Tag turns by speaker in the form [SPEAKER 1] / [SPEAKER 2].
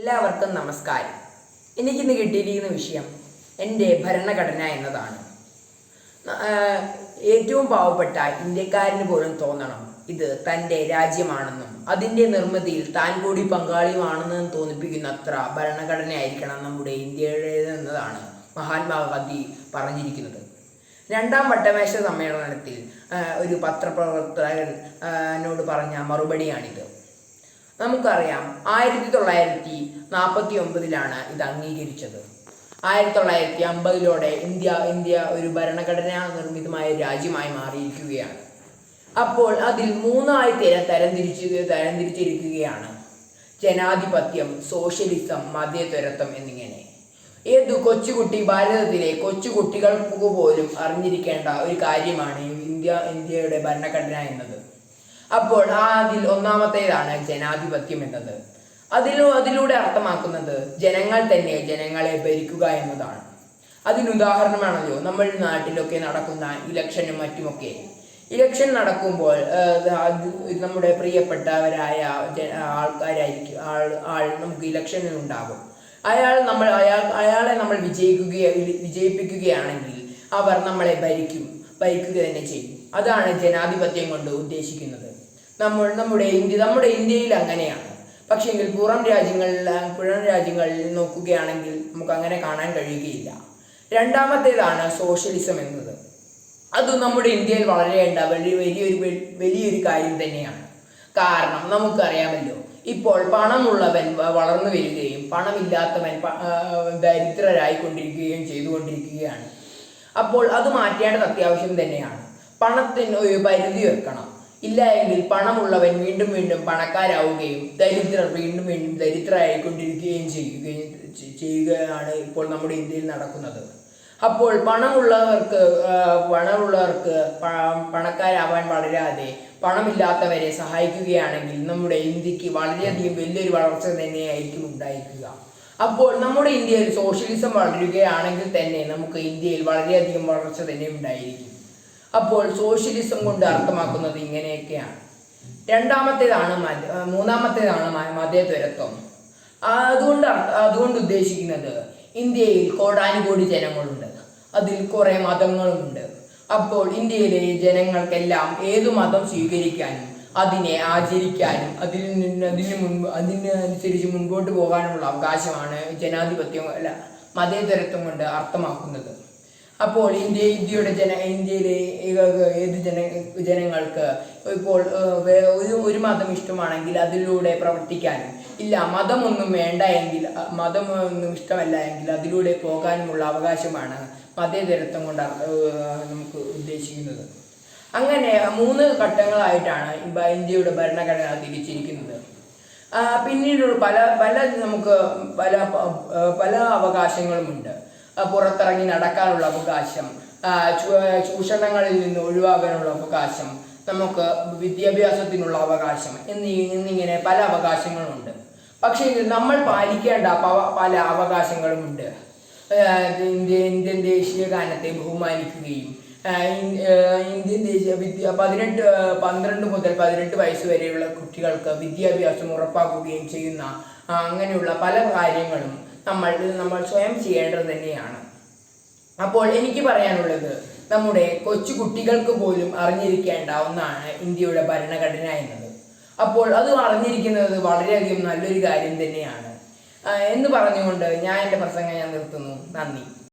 [SPEAKER 1] എല്ലാവർക്കും നമസ്കാരം. എനിക്കിന്ന് കിട്ടിയിരിക്കുന്ന വിഷയം എന്റെ ഭരണഘടന എന്നതാണ്. ഏറ്റവും പാവപ്പെട്ട ഇന്ത്യക്കാരന് പോലും തോന്നണം. ഇത് തന്റെ രാജ്യമാണെന്നും അതിന്റെ നിർമ്മിതിയിൽ താൻ കൂടി പങ്കാളിയുമാണെന്നും തോന്നിപ്പിക്കുന്ന അത്ര ഭരണഘടനയായിരിക്കണം നമ്മുടെ ഇന്ത്യയുടേതെന്നതാണ് മഹാത്മാഗാന്ധി പറഞ്ഞിരിക്കുന്നത്. രണ്ടാം വട്ടമേശ സമ്മേളനത്തിൽ ഒരു പത്രപ്രവർത്തകനോട് പറഞ്ഞ മറുപടിയാണിത്. നമുക്കറിയാം ആയിരത്തി തൊള്ളായിരത്തി നാൽപ്പത്തി ഒമ്പതിലാണ് ഇത് അംഗീകരിച്ചത്. ആയിരത്തി തൊള്ളായിരത്തി അമ്പതിലോടെ ഇന്ത്യ ഇന്ത്യ ഒരു ഭരണഘടനാ നിർമ്മിതമായ രാജ്യമായി മാറിയിരിക്കുകയാണ്. അപ്പോൾ അതിൽ മൂന്നായി തരം തരംതിരിച്ച് തരംതിരിച്ചിരിക്കുകയാണ്. ജനാധിപത്യം സോഷ്യലിസം മതേതരത്വം എന്നിങ്ങനെ. ഏതു കൊച്ചുകുട്ടി ഭാരതത്തിലെ കൊച്ചുകുട്ടികൾക്ക് പോലും അറിഞ്ഞിരിക്കേണ്ട ഒരു കാര്യമാണ് ഇന്ത്യ ഇന്ത്യയുടെ ഭരണഘടന എന്നത്. അപ്പോൾ ആ അതിൽ ഒന്നാമത്തേതാണ് ജനാധിപത്യം എന്നത്. അതിലൂ അതിലൂടെ അർത്ഥമാക്കുന്നത് ജനങ്ങൾ തന്നെ ജനങ്ങളെ ഭരിക്കുക എന്നതാണ്. അതിനുദാഹരണമാണല്ലോ നമ്മൾ നാട്ടിലൊക്കെ നടക്കുന്ന ഇലക്ഷനും മറ്റുമൊക്കെ. ഇലക്ഷൻ നടക്കുമ്പോൾ നമ്മുടെ പ്രിയപ്പെട്ടവരായ ആൾക്കാരായിരിക്കും ആൾ ആൾ നമുക്ക് ഇലക്ഷനിൽ ഉണ്ടാകും. അയാൾ നമ്മൾ അയാൾ അയാളെ നമ്മൾ വിജയിക്കുക വിജയിപ്പിക്കുകയാണെങ്കിൽ അവർ നമ്മളെ ഭരിക്കും ഭരിക്കുക തന്നെ ചെയ്യും. അതാണ് ജനാധിപത്യം കൊണ്ട് ഉദ്ദേശിക്കുന്നത്. നമ്മൾ നമ്മുടെ ഇന്ത്യ നമ്മുടെ ഇന്ത്യയിൽ അങ്ങനെയാണ്. പക്ഷേങ്കിൽ പുറം രാജ്യങ്ങളിൽ പുറം രാജ്യങ്ങളിൽ നോക്കുകയാണെങ്കിൽ നമുക്ക് അങ്ങനെ കാണാൻ കഴിയുകയില്ല. രണ്ടാമത്തേതാണ് സോഷ്യലിസം എന്നത്. അത് നമ്മുടെ ഇന്ത്യയിൽ വളരേണ്ട വലിയ വലിയൊരു വലിയൊരു കാര്യം തന്നെയാണ്. കാരണം നമുക്കറിയാമല്ലോ ഇപ്പോൾ പണമുള്ളവൻ വളർന്നു വരികയും പണമില്ലാത്തവൻ ദരിദ്രരായിക്കൊണ്ടിരിക്കുകയും ചെയ്തുകൊണ്ടിരിക്കുകയാണ്. അപ്പോൾ അത് മാറ്റേണ്ടത് അത്യാവശ്യം തന്നെയാണ്. പണത്തിന് ഒരു പരിധി വെക്കണം. ഇല്ല എങ്കിൽ പണമുള്ളവൻ വീണ്ടും വീണ്ടും പണക്കാരാവുകയും ദരിദ്രർ വീണ്ടും വീണ്ടും ദരിദ്രരായിക്കൊണ്ടിരിക്കുകയും ചെയ്യുകയും ചെയ്യുകയാണ് ഇപ്പോൾ നമ്മുടെ ഇന്ത്യയിൽ നടക്കുന്നത്. അപ്പോൾ പണമുള്ളവർക്ക് പണമുള്ളവർക്ക് പണക്കാരാവാൻ വളരാതെ പണമില്ലാത്തവരെ സഹായിക്കുകയാണെങ്കിൽ നമ്മുടെ ഇന്ത്യയ്ക്ക് വളരെയധികം വലിയൊരു വളർച്ച തന്നെയായിരിക്കും ഉണ്ടായിരിക്കുക. അപ്പോൾ നമ്മുടെ ഇന്ത്യയിൽ സോഷ്യലിസം വളരുകയാണെങ്കിൽ തന്നെ നമുക്ക് ഇന്ത്യയിൽ വളരെയധികം വളർച്ച തന്നെ ഉണ്ടായിരിക്കും. അപ്പോൾ സോഷ്യലിസം കൊണ്ട് അർത്ഥമാക്കുന്നത് ഇങ്ങനെയൊക്കെയാണ്. രണ്ടാമത്തേതാണ് മത- മൂന്നാമത്തേതാണ് മതേതരത്വം. അതുകൊണ്ട് അതുകൊണ്ട് ഉദ്ദേശിക്കുന്നത് ഇന്ത്യയിൽ കോടാനുകോടി ജനങ്ങളുണ്ട്. അതിൽ കുറെ മതങ്ങളുമുണ്ട്. അപ്പോൾ ഇന്ത്യയിലെ ജനങ്ങൾക്കെല്ലാം ഏതു മതം സ്വീകരിക്കാനും അതിനെ ആചരിക്കാനും അതിൽ നിന്ന് അതിന് മുൻപ് അതിനനുസരിച്ച് മുൻപോട്ട് പോകാനുള്ള അവകാശമാണ് ജനാധിപത്യം അല്ല മതേതരത്വം കൊണ്ട് അർത്ഥമാക്കുന്നത്. അപ്പോൾ ഇന്ത്യ ഇന്ത്യയുടെ ജന ഇന്ത്യയിലെ ഏത് ജന ജനങ്ങൾക്ക് ഇപ്പോൾ ഒരു ഒരു മതം ഇഷ്ടമാണെങ്കിൽ അതിലൂടെ പ്രവർത്തിക്കാനും ഇല്ല മതമൊന്നും വേണ്ട എങ്കിൽ മതമൊന്നും ഇഷ്ടമല്ല എങ്കിൽ അതിലൂടെ പോകാനുമുള്ള അവകാശമാണ് മതേതരത്വം കൊണ്ട് നമുക്ക് ഉദ്ദേശിക്കുന്നത്. അങ്ങനെ മൂന്ന് ഘട്ടങ്ങളായിട്ടാണ് ഇന്ത്യയുടെ ഭരണഘടന തിരിച്ചിരിക്കുന്നത്. പിന്നീട് പല പല നമുക്ക് പല പല അവകാശങ്ങളുമുണ്ട്. പുറത്തിറങ്ങി നടക്കാനുള്ള അവകാശം. ചൂഷണങ്ങളിൽ നിന്ന് ഒഴിവാകാനുള്ള അവകാശം. നമുക്ക് വിദ്യാഭ്യാസത്തിനുള്ള അവകാശം എന്നീ എന്നിങ്ങനെ പല അവകാശങ്ങളുമുണ്ട് പക്ഷേ നമ്മൾ പാലിക്കേണ്ട പല അവകാശങ്ങളുമുണ്ട്. ഇന്ത്യ ഇന്ത്യൻ ദേശീയ ഗാനത്തെ ബഹുമാനിക്കുകയും ഇന്ത്യൻ ദേശീയ വിദ്യ പതിനെട്ട് പന്ത്രണ്ട് മുതൽ പതിനെട്ട് വയസ്സ് വരെയുള്ള കുട്ടികൾക്ക് വിദ്യാഭ്യാസം ഉറപ്പാക്കുകയും ചെയ്യുന്ന അങ്ങനെയുള്ള പല കാര്യങ്ങളും നമ്മൾ നമ്മൾ സ്വയം ചെയ്യേണ്ടത് തന്നെയാണ്. അപ്പോൾ എനിക്ക് പറയാനുള്ളത് നമ്മുടെ കൊച്ചു കുട്ടികൾക്ക് പോലും അറിഞ്ഞിരിക്കേണ്ട ഒന്നാണ് ഇന്ത്യയുടെ ഭരണഘടന എന്നത്. അപ്പോൾ അത് അറിഞ്ഞിരിക്കുന്നത് വളരെയധികം നല്ലൊരു കാര്യം തന്നെയാണ്. എന്ന് പറഞ്ഞുകൊണ്ട് ഞാൻ എന്റെ പ്രസംഗം ഞാൻ നിർത്തുന്നു. നന്ദി.